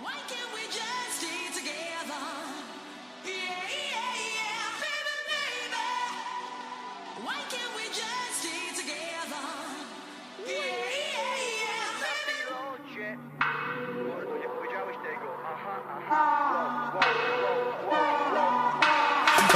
Why can't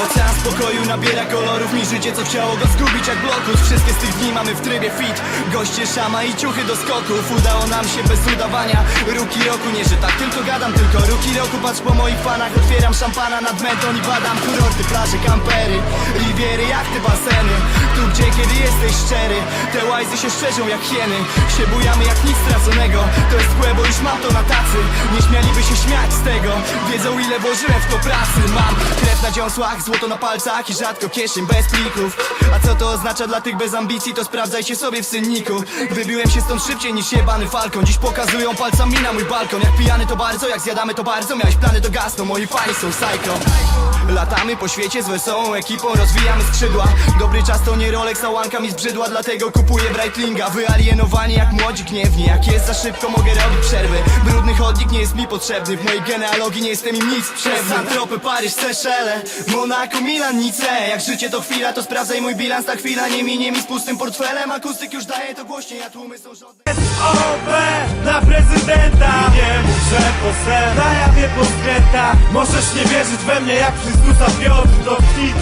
Ocean spokoju nabiera kolorów Mi życie co chciało go zgubić jak blokus. Wszystkie z tych dni mamy w trybie fit. Goście szama i ciuchy do skoków. Udało nam się bez udawania. Ruki roku, nie że tak tylko gadam Tylko ruki roku, patrz po moich fanach Otwieram szampana nad menton i badam Kurorty, plaże, kampery Riviery, jachty, baseny. Tu gdzie, kiedy jesteś szczery Te łajzy się szczerzą jak hieny. Się bujamy jak nic straconego. To jest złe, bo już mam to na tacy. Nie śmialiby się śmiać z tego. Wiedzą ile włożyłem w to pracy dziąsłach, złoto na palcach I rzadko kieszeń bez plików. A co to oznacza dla tych bez ambicji To sprawdzajcie sobie w synniku. Wybiłem się stąd szybciej niż jebany falkon Dziś pokazują palcami na mój balkon. Jak pijany to bardzo, jak zjadamy to bardzo. Miałeś plany to gasną, moi fani są psycho. Latamy po świecie z wesołą ekipą Rozwijamy skrzydła. Dobry czas to nie Rolex, a łanka mi zbrzydła Dlatego kupuję Breitlinga. Wyalienowani jak młodzi gniewni Jak jest za szybko mogę robić przerwy Brudny chodnik nie jest mi potrzebny W mojej genealogii nie jestem im nic przewny Antropy, Paryż, Seszele Monako, Milan, Nice. Jak życie to chwila, to sprawdzaj mój bilans Ta chwila nie minie mi z pustym portfelem. Akustyk już daje to głośniej, a tłumy są żądne OB na prezydenta. I nie mów, że poseł na jawie poskręta Możesz nie wierzyć we mnie jak Chrystusa Piotr Do tych